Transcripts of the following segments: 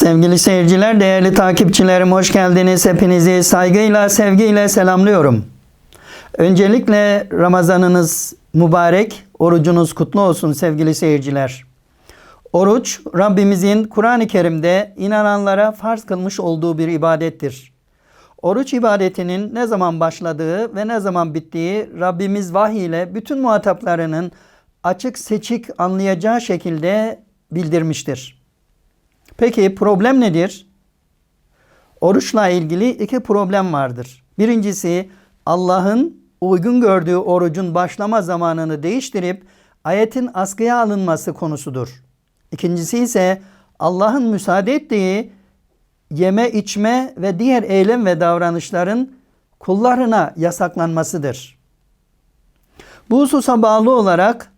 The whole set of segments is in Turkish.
Sevgili seyirciler, değerli takipçilerim hoş geldiniz. Hepinizi saygıyla, sevgiyle selamlıyorum. Öncelikle Ramazanınız mübarek, orucunuz kutlu olsun sevgili seyirciler. Oruç, Rabbimizin Kur'an-ı Kerim'de inananlara farz kılmış olduğu bir ibadettir. Oruç ibadetinin ne zaman başladığı ve ne zaman bittiği Rabbimiz vahiy ile bütün muhataplarının açık seçik anlayacağı şekilde bildirmiştir. Peki problem nedir? Oruçla ilgili iki problem vardır. Birincisi Allah'ın uygun gördüğü orucun başlama zamanını değiştirip ayetin askıya alınması konusudur. İkincisi ise Allah'ın müsaade ettiği yeme, içme ve diğer eylem ve davranışların kullarına yasaklanmasıdır. Bu hususa bağlı olarak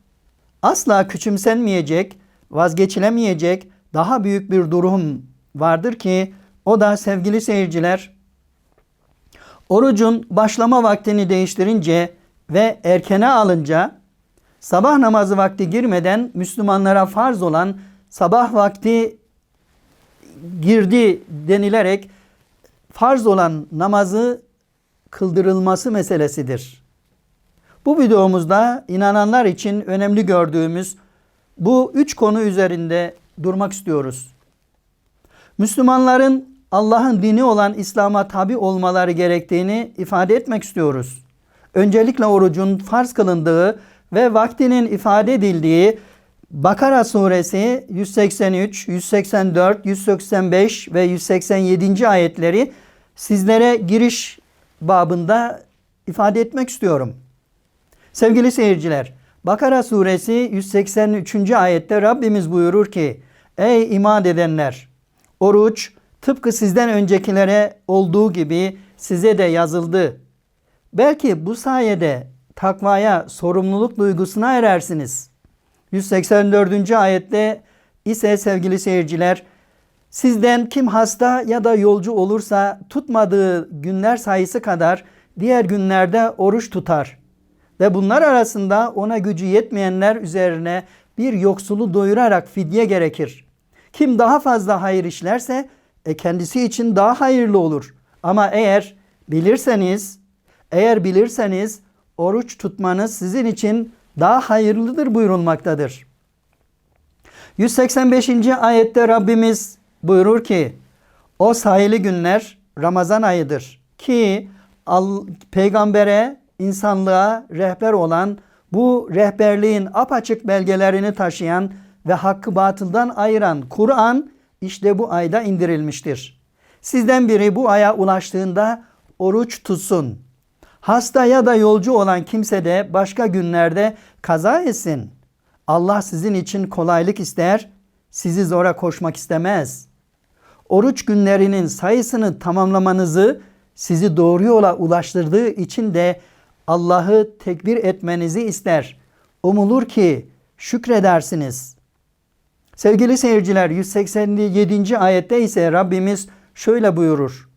asla küçümsenmeyecek, vazgeçilemeyecek daha büyük bir durum vardır ki o da sevgili seyirciler orucun başlama vaktini değiştirince ve erkene alınca sabah namazı vakti girmeden Müslümanlara farz olan sabah vakti girdi denilerek farz olan namazı kıldırılması meselesidir. Bu videomuzda inananlar için önemli gördüğümüz bu üç konu üzerinde durmak istiyoruz. Müslümanların Allah'ın dini olan İslam'a tabi olmaları gerektiğini ifade etmek istiyoruz. Öncelikle orucun farz kılındığı ve vaktinin ifade edildiği Bakara suresi 183, 184, 185 ve 187. ayetleri sizlere giriş babında ifade etmek istiyorum. Sevgili seyirciler, Bakara suresi 183. ayette Rabbimiz buyurur ki: Ey iman edenler! Oruç tıpkı sizden öncekilere olduğu gibi size de yazıldı. Belki bu sayede takvaya, sorumluluk duygusuna erersiniz. 184. ayette ise sevgili seyirciler, sizden kim hasta ya da yolcu olursa tutmadığı günler sayısı kadar diğer günlerde oruç tutar ve bunlar arasında ona gücü yetmeyenler üzerine bir yoksulu doyurarak fidye gerekir. Kim daha fazla hayır işlerse e, kendisi için daha hayırlı olur. Ama eğer bilirseniz, eğer bilirseniz oruç tutmanız sizin için daha hayırlıdır buyurulmaktadır. 185. ayette Rabbimiz buyurur ki o sayılı günler Ramazan ayıdır ki peygambere insanlığa rehber olan bu rehberliğin apaçık belgelerini taşıyan ve hakkı batıldan ayıran Kur'an işte bu ayda indirilmiştir. Sizden biri bu aya ulaştığında oruç tutsun. Hasta ya da yolcu olan kimse de başka günlerde kaza etsin. Allah sizin için kolaylık ister, sizi zora koşmak istemez. Oruç günlerinin sayısını tamamlamanızı sizi doğru yola ulaştırdığı için de Allah'ı tekbir etmenizi ister. Umulur ki şükredersiniz. Sevgili seyirciler 187. ayette ise Rabbimiz şöyle buyurur.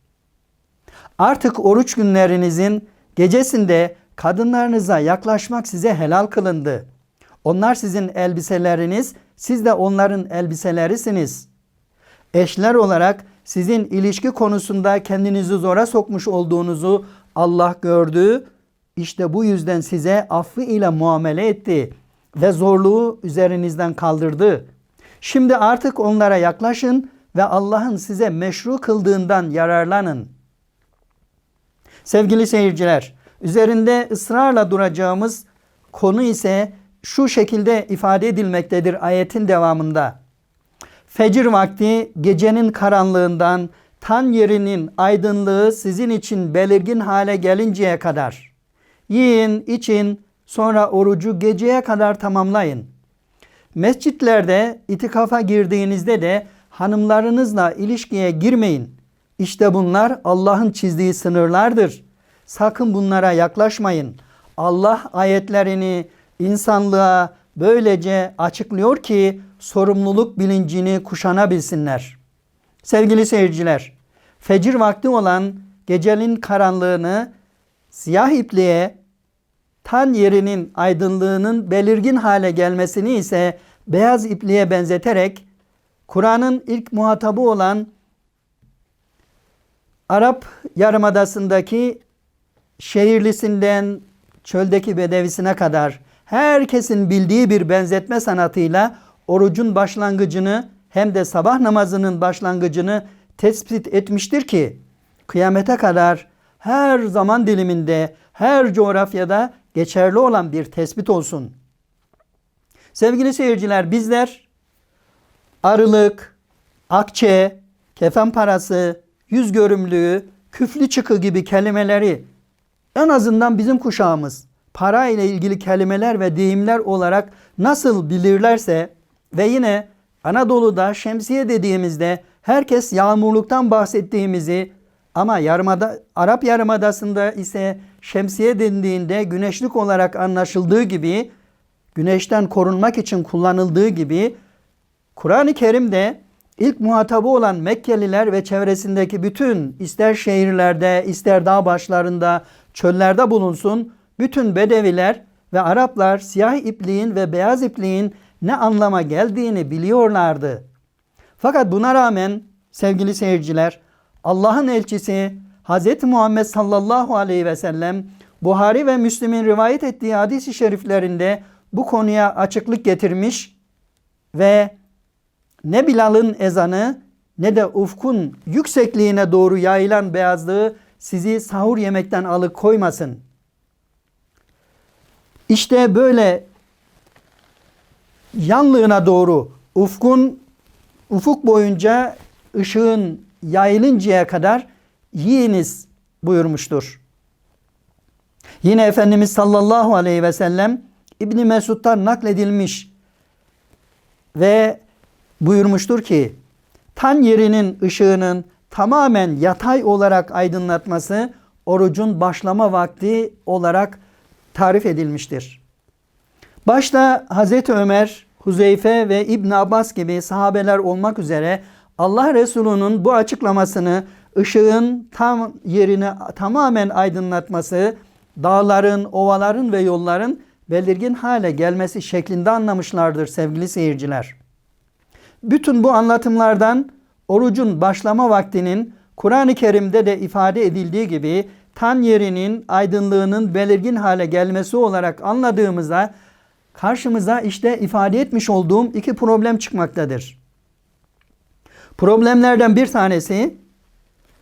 Artık oruç günlerinizin gecesinde kadınlarınıza yaklaşmak size helal kılındı. Onlar sizin elbiseleriniz, siz de onların elbiselerisiniz. Eşler olarak sizin ilişki konusunda kendinizi zora sokmuş olduğunuzu Allah gördü işte bu yüzden size affı ile muamele etti ve zorluğu üzerinizden kaldırdı. Şimdi artık onlara yaklaşın ve Allah'ın size meşru kıldığından yararlanın. Sevgili seyirciler, üzerinde ısrarla duracağımız konu ise şu şekilde ifade edilmektedir ayetin devamında. Fecir vakti gecenin karanlığından tan yerinin aydınlığı sizin için belirgin hale gelinceye kadar Yiyin, için, sonra orucu geceye kadar tamamlayın. Mescitlerde itikafa girdiğinizde de hanımlarınızla ilişkiye girmeyin. İşte bunlar Allah'ın çizdiği sınırlardır. Sakın bunlara yaklaşmayın. Allah ayetlerini insanlığa böylece açıklıyor ki sorumluluk bilincini kuşanabilsinler. Sevgili seyirciler, fecir vakti olan gecenin karanlığını Siyah ipliğe tan yerinin aydınlığının belirgin hale gelmesini ise beyaz ipliğe benzeterek Kur'an'ın ilk muhatabı olan Arap Yarımadası'ndaki şehirlisinden çöldeki bedevisine kadar herkesin bildiği bir benzetme sanatıyla orucun başlangıcını hem de sabah namazının başlangıcını tespit etmiştir ki kıyamete kadar her zaman diliminde, her coğrafyada geçerli olan bir tespit olsun. Sevgili seyirciler bizler arılık, akçe, kefen parası, yüz görümlüğü, küflü çıkı gibi kelimeleri en azından bizim kuşağımız para ile ilgili kelimeler ve deyimler olarak nasıl bilirlerse ve yine Anadolu'da şemsiye dediğimizde herkes yağmurluktan bahsettiğimizi ama yarımada, Arap Yarımadası'nda ise şemsiye dendiğinde güneşlik olarak anlaşıldığı gibi güneşten korunmak için kullanıldığı gibi Kur'an-ı Kerim'de ilk muhatabı olan Mekkeliler ve çevresindeki bütün ister şehirlerde, ister dağ başlarında, çöllerde bulunsun bütün Bedeviler ve Araplar siyah ipliğin ve beyaz ipliğin ne anlama geldiğini biliyorlardı. Fakat buna rağmen sevgili seyirciler Allah'ın elçisi Hz. Muhammed sallallahu aleyhi ve sellem Buhari ve Müslim'in rivayet ettiği hadis-i şeriflerinde bu konuya açıklık getirmiş ve ne Bilal'ın ezanı ne de ufkun yüksekliğine doğru yayılan beyazlığı sizi sahur yemekten alıkoymasın. İşte böyle yanlığına doğru ufkun ufuk boyunca ışığın yayılıncaya kadar yiyiniz buyurmuştur. Yine Efendimiz sallallahu aleyhi ve sellem İbni Mesud'dan nakledilmiş ve buyurmuştur ki tan yerinin ışığının tamamen yatay olarak aydınlatması orucun başlama vakti olarak tarif edilmiştir. Başta Hazreti Ömer, Huzeyfe ve İbn Abbas gibi sahabeler olmak üzere Allah Resulü'nün bu açıklamasını ışığın tam yerini tamamen aydınlatması, dağların, ovaların ve yolların belirgin hale gelmesi şeklinde anlamışlardır sevgili seyirciler. Bütün bu anlatımlardan orucun başlama vaktinin Kur'an-ı Kerim'de de ifade edildiği gibi tan yerinin aydınlığının belirgin hale gelmesi olarak anladığımızda karşımıza işte ifade etmiş olduğum iki problem çıkmaktadır. Problemlerden bir tanesi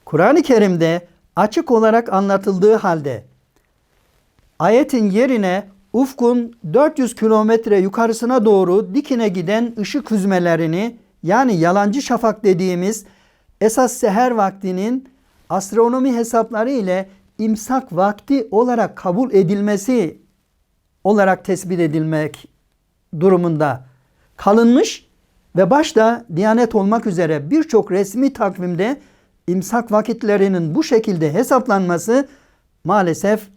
Kur'an-ı Kerim'de açık olarak anlatıldığı halde ayetin yerine ufkun 400 kilometre yukarısına doğru dikine giden ışık hüzmelerini yani yalancı şafak dediğimiz esas seher vaktinin astronomi hesapları ile imsak vakti olarak kabul edilmesi olarak tespit edilmek durumunda kalınmış ve başta Diyanet olmak üzere birçok resmi takvimde imsak vakitlerinin bu şekilde hesaplanması maalesef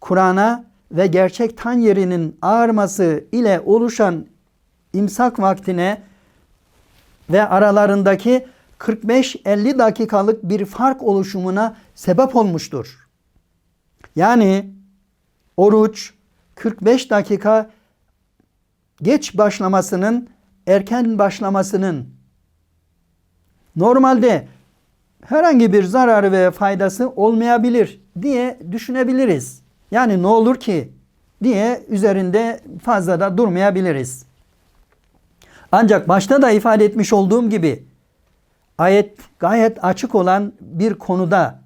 Kur'an'a ve gerçek tan yerinin ağarması ile oluşan imsak vaktine ve aralarındaki 45-50 dakikalık bir fark oluşumuna sebep olmuştur. Yani oruç 45 dakika geç başlamasının erken başlamasının normalde herhangi bir zararı ve faydası olmayabilir diye düşünebiliriz. Yani ne olur ki diye üzerinde fazla da durmayabiliriz. Ancak başta da ifade etmiş olduğum gibi ayet gayet açık olan bir konuda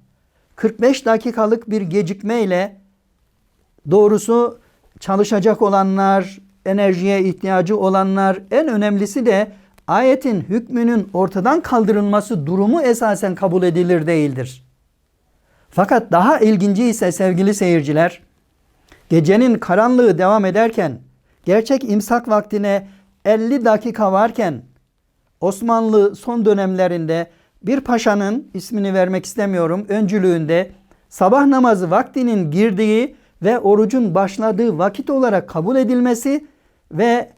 45 dakikalık bir gecikmeyle doğrusu çalışacak olanlar, enerjiye ihtiyacı olanlar en önemlisi de ayetin hükmünün ortadan kaldırılması durumu esasen kabul edilir değildir. Fakat daha ilginci ise sevgili seyirciler, gecenin karanlığı devam ederken, gerçek imsak vaktine 50 dakika varken, Osmanlı son dönemlerinde bir paşanın ismini vermek istemiyorum öncülüğünde sabah namazı vaktinin girdiği ve orucun başladığı vakit olarak kabul edilmesi ve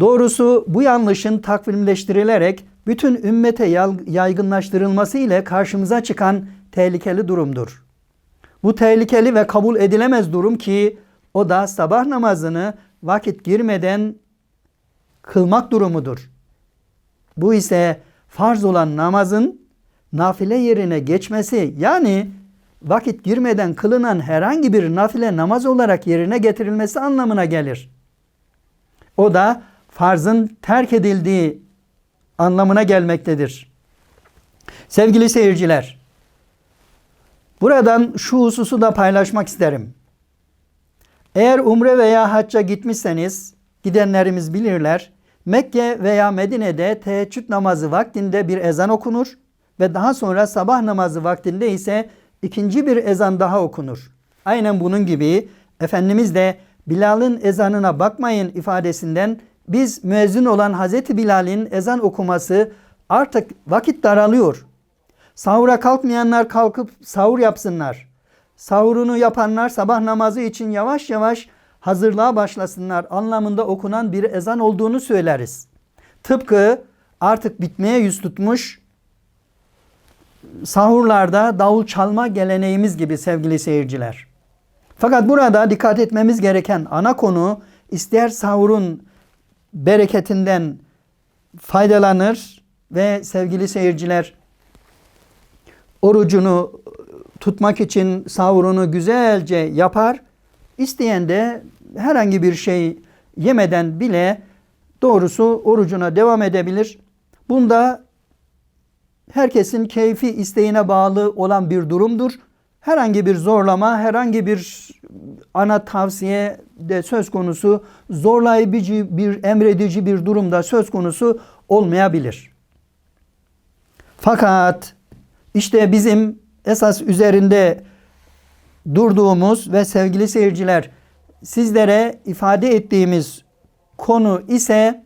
doğrusu bu yanlışın takvimleştirilerek bütün ümmete yaygınlaştırılması ile karşımıza çıkan tehlikeli durumdur. Bu tehlikeli ve kabul edilemez durum ki o da sabah namazını vakit girmeden kılmak durumudur. Bu ise farz olan namazın nafile yerine geçmesi yani vakit girmeden kılınan herhangi bir nafile namaz olarak yerine getirilmesi anlamına gelir. O da farzın terk edildiği anlamına gelmektedir. Sevgili seyirciler, buradan şu hususu da paylaşmak isterim. Eğer umre veya hacca gitmişseniz, gidenlerimiz bilirler, Mekke veya Medine'de teheccüd namazı vaktinde bir ezan okunur ve daha sonra sabah namazı vaktinde ise ikinci bir ezan daha okunur. Aynen bunun gibi Efendimiz de Bilal'ın ezanına bakmayın ifadesinden biz müezzin olan Hazreti Bilal'in ezan okuması artık vakit daralıyor. Sahura kalkmayanlar kalkıp sahur yapsınlar. Sahurunu yapanlar sabah namazı için yavaş yavaş hazırlığa başlasınlar anlamında okunan bir ezan olduğunu söyleriz. Tıpkı artık bitmeye yüz tutmuş sahurlarda davul çalma geleneğimiz gibi sevgili seyirciler. Fakat burada dikkat etmemiz gereken ana konu ister sahurun bereketinden faydalanır ve sevgili seyirciler orucunu tutmak için sahurunu güzelce yapar. İsteyen de herhangi bir şey yemeden bile doğrusu orucuna devam edebilir. Bunda herkesin keyfi isteğine bağlı olan bir durumdur. Herhangi bir zorlama, herhangi bir ana tavsiye de söz konusu, zorlayıcı bir, emredici bir durumda söz konusu olmayabilir. Fakat işte bizim esas üzerinde durduğumuz ve sevgili seyirciler sizlere ifade ettiğimiz konu ise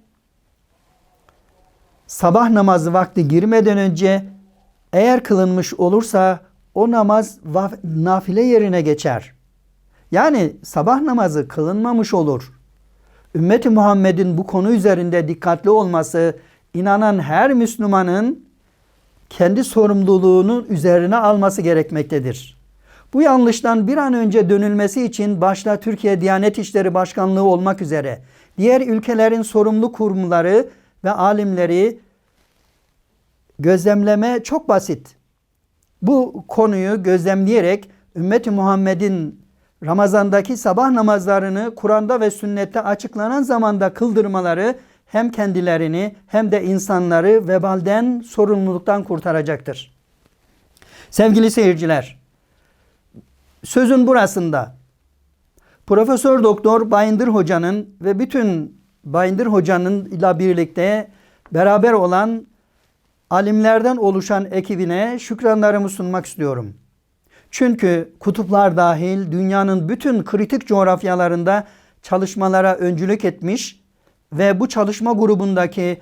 sabah namazı vakti girmeden önce eğer kılınmış olursa o namaz nafile yerine geçer. Yani sabah namazı kılınmamış olur. Ümmeti Muhammed'in bu konu üzerinde dikkatli olması inanan her Müslümanın kendi sorumluluğunu üzerine alması gerekmektedir. Bu yanlıştan bir an önce dönülmesi için başta Türkiye Diyanet İşleri Başkanlığı olmak üzere diğer ülkelerin sorumlu kurumları ve alimleri gözlemleme çok basit. Bu konuyu gözlemleyerek ümmeti Muhammed'in Ramazandaki sabah namazlarını Kur'an'da ve sünnette açıklanan zamanda kıldırmaları hem kendilerini hem de insanları vebalden, sorumluluktan kurtaracaktır. Sevgili seyirciler, sözün burasında Profesör Doktor Bayındır Hoca'nın ve bütün Bayındır Hoca'nın ile birlikte beraber olan alimlerden oluşan ekibine şükranlarımı sunmak istiyorum. Çünkü kutuplar dahil dünyanın bütün kritik coğrafyalarında çalışmalara öncülük etmiş ve bu çalışma grubundaki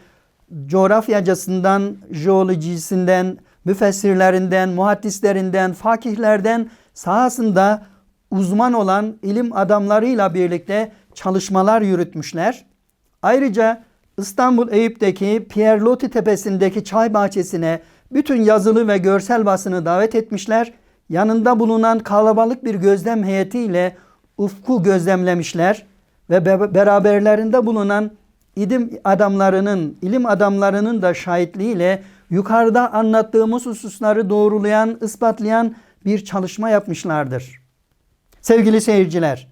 coğrafyacısından, jeolojisinden, müfessirlerinden, muhaddislerinden, fakihlerden sahasında uzman olan ilim adamlarıyla birlikte çalışmalar yürütmüşler. Ayrıca İstanbul Eyüp'teki Pierre Loti tepesindeki çay bahçesine bütün yazılı ve görsel basını davet etmişler. Yanında bulunan kalabalık bir gözlem heyetiyle ufku gözlemlemişler ve beraberlerinde bulunan ilim adamlarının, ilim adamlarının da şahitliğiyle yukarıda anlattığımız hususları doğrulayan, ispatlayan bir çalışma yapmışlardır. Sevgili seyirciler,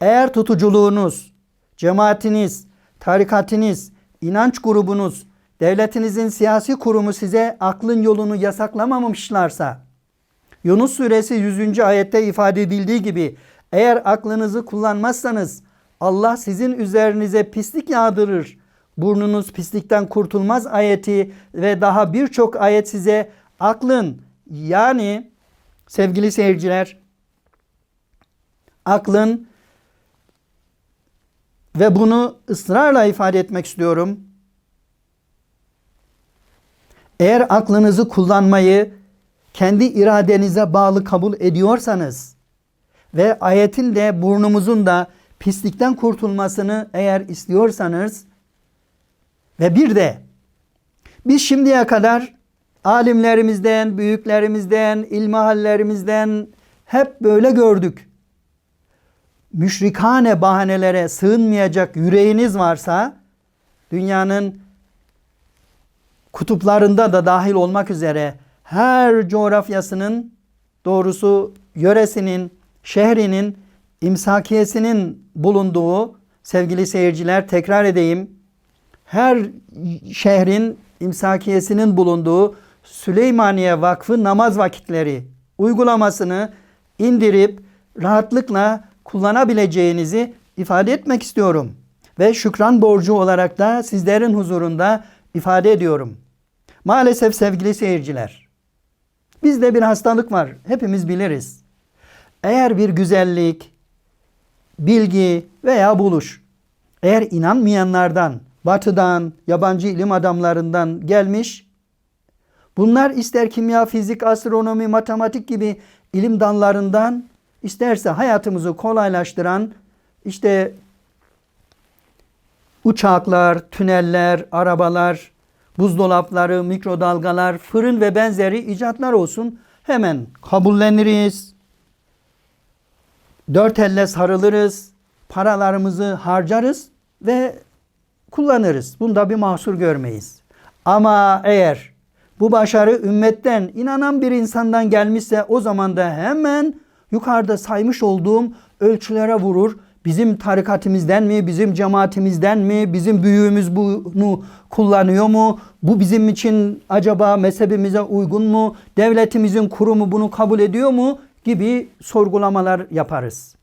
eğer tutuculuğunuz, cemaatiniz, tarikatiniz, inanç grubunuz, devletinizin siyasi kurumu size aklın yolunu yasaklamamışlarsa, Yunus suresi 100. ayette ifade edildiği gibi eğer aklınızı kullanmazsanız Allah sizin üzerinize pislik yağdırır. Burnunuz pislikten kurtulmaz ayeti ve daha birçok ayet size aklın yani sevgili seyirciler aklın ve bunu ısrarla ifade etmek istiyorum. Eğer aklınızı kullanmayı kendi iradenize bağlı kabul ediyorsanız ve ayetin de burnumuzun da pislikten kurtulmasını eğer istiyorsanız ve bir de biz şimdiye kadar alimlerimizden, büyüklerimizden, ilmihallerimizden hep böyle gördük. Müşrikane bahanelere sığınmayacak yüreğiniz varsa dünyanın kutuplarında da dahil olmak üzere her coğrafyasının doğrusu yöresinin, şehrinin, imsakiyesinin bulunduğu sevgili seyirciler tekrar edeyim. Her şehrin imsakiyesinin bulunduğu Süleymaniye Vakfı namaz vakitleri uygulamasını indirip rahatlıkla kullanabileceğinizi ifade etmek istiyorum. Ve şükran borcu olarak da sizlerin huzurunda ifade ediyorum. Maalesef sevgili seyirciler, bizde bir hastalık var. Hepimiz biliriz. Eğer bir güzellik, bilgi veya buluş eğer inanmayanlardan, batıdan, yabancı ilim adamlarından gelmiş, bunlar ister kimya, fizik, astronomi, matematik gibi ilim dallarından, isterse hayatımızı kolaylaştıran işte uçaklar, tüneller, arabalar, buzdolapları, mikrodalgalar, fırın ve benzeri icatlar olsun hemen kabulleniriz. Dört elle sarılırız, paralarımızı harcarız ve kullanırız. Bunda bir mahsur görmeyiz. Ama eğer bu başarı ümmetten inanan bir insandan gelmişse o zaman da hemen yukarıda saymış olduğum ölçülere vurur. Bizim tarikatimizden mi, bizim cemaatimizden mi, bizim büyüğümüz bunu kullanıyor mu? Bu bizim için acaba mezhebimize uygun mu? Devletimizin kurumu bunu kabul ediyor mu? Gibi sorgulamalar yaparız.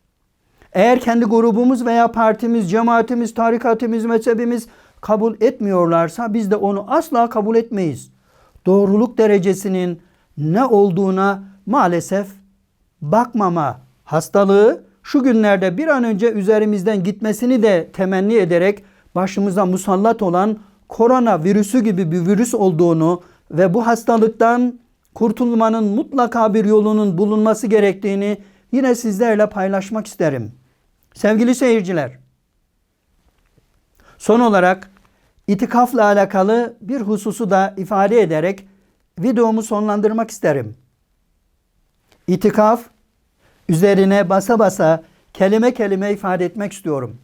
Eğer kendi grubumuz veya partimiz, cemaatimiz, tarikatimiz, mezhebimiz kabul etmiyorlarsa biz de onu asla kabul etmeyiz. Doğruluk derecesinin ne olduğuna maalesef bakmama hastalığı şu günlerde bir an önce üzerimizden gitmesini de temenni ederek başımıza musallat olan korona virüsü gibi bir virüs olduğunu ve bu hastalıktan kurtulmanın mutlaka bir yolunun bulunması gerektiğini yine sizlerle paylaşmak isterim. Sevgili seyirciler, son olarak itikafla alakalı bir hususu da ifade ederek videomu sonlandırmak isterim. İtikaf üzerine basa basa kelime kelime ifade etmek istiyorum.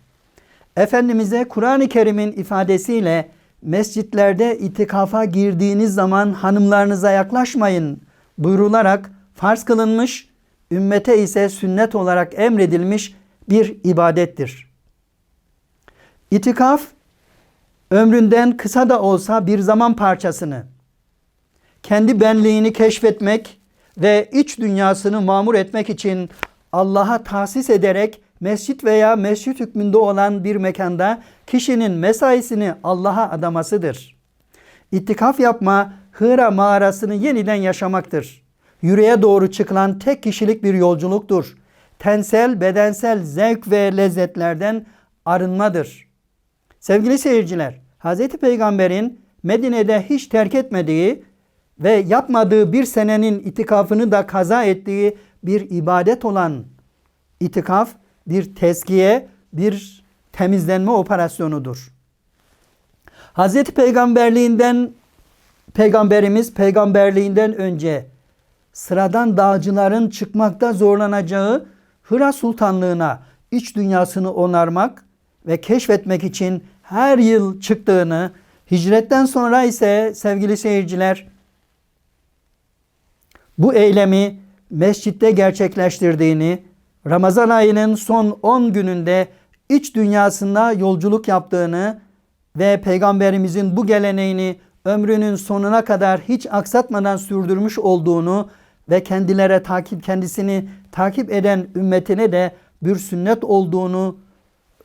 Efendimiz'e Kur'an-ı Kerim'in ifadesiyle mescitlerde itikafa girdiğiniz zaman hanımlarınıza yaklaşmayın buyrularak farz kılınmış, ümmete ise sünnet olarak emredilmiş bir ibadettir. İtikaf ömründen kısa da olsa bir zaman parçasını kendi benliğini keşfetmek ve iç dünyasını mamur etmek için Allah'a tahsis ederek mescit veya mescit hükmünde olan bir mekanda kişinin mesaisini Allah'a adamasıdır. İttikaf yapma, Hıra mağarasını yeniden yaşamaktır. Yüreğe doğru çıkılan tek kişilik bir yolculuktur. Tensel, bedensel zevk ve lezzetlerden arınmadır. Sevgili seyirciler, Hz. Peygamber'in Medine'de hiç terk etmediği ve yapmadığı bir senenin itikafını da kaza ettiği bir ibadet olan itikaf bir tezkiye, bir temizlenme operasyonudur. Hz. Peygamberliğinden Peygamberimiz peygamberliğinden önce sıradan dağcıların çıkmakta zorlanacağı Hıra Sultanlığına iç dünyasını onarmak ve keşfetmek için her yıl çıktığını, hicretten sonra ise sevgili seyirciler bu eylemi mescitte gerçekleştirdiğini, Ramazan ayının son 10 gününde iç dünyasında yolculuk yaptığını ve peygamberimizin bu geleneğini ömrünün sonuna kadar hiç aksatmadan sürdürmüş olduğunu ve kendilere takip kendisini takip eden ümmetine de bir sünnet olduğunu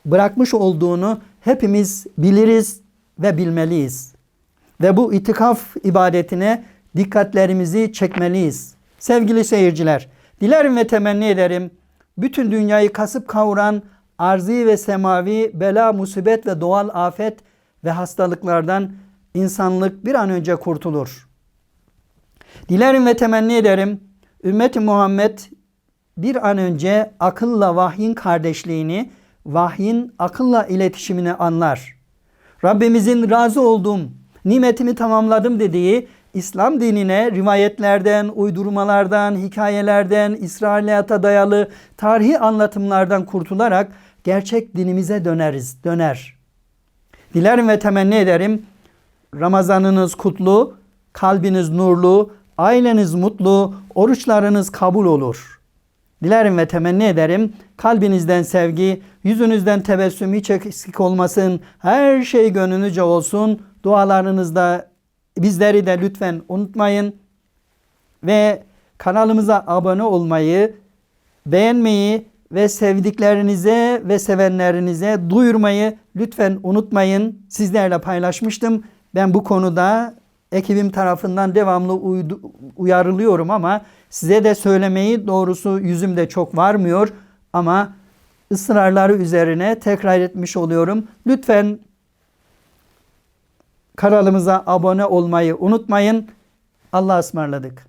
bırakmış olduğunu hepimiz biliriz ve bilmeliyiz. Ve bu itikaf ibadetine dikkatlerimizi çekmeliyiz. Sevgili seyirciler, dilerim ve temenni ederim bütün dünyayı kasıp kavuran arzi ve semavi bela, musibet ve doğal afet ve hastalıklardan insanlık bir an önce kurtulur. Dilerim ve temenni ederim ümmeti Muhammed bir an önce akılla vahyin kardeşliğini, vahyin akılla iletişimini anlar. Rabbimizin razı olduğum, nimetimi tamamladım dediği İslam dinine rivayetlerden, uydurmalardan, hikayelerden, İsrailiyata dayalı tarihi anlatımlardan kurtularak gerçek dinimize döneriz, döner. Dilerim ve temenni ederim Ramazanınız kutlu, kalbiniz nurlu, aileniz mutlu, oruçlarınız kabul olur. Dilerim ve temenni ederim kalbinizden sevgi, yüzünüzden tebessüm hiç eksik olmasın. Her şey gönlünüzce olsun. Dualarınızda bizleri de lütfen unutmayın. Ve kanalımıza abone olmayı, beğenmeyi ve sevdiklerinize ve sevenlerinize duyurmayı lütfen unutmayın. Sizlerle paylaşmıştım. Ben bu konuda ekibim tarafından devamlı uyarılıyorum ama size de söylemeyi doğrusu yüzümde çok varmıyor ama ısrarları üzerine tekrar etmiş oluyorum. Lütfen kanalımıza abone olmayı unutmayın. Allah'a ısmarladık.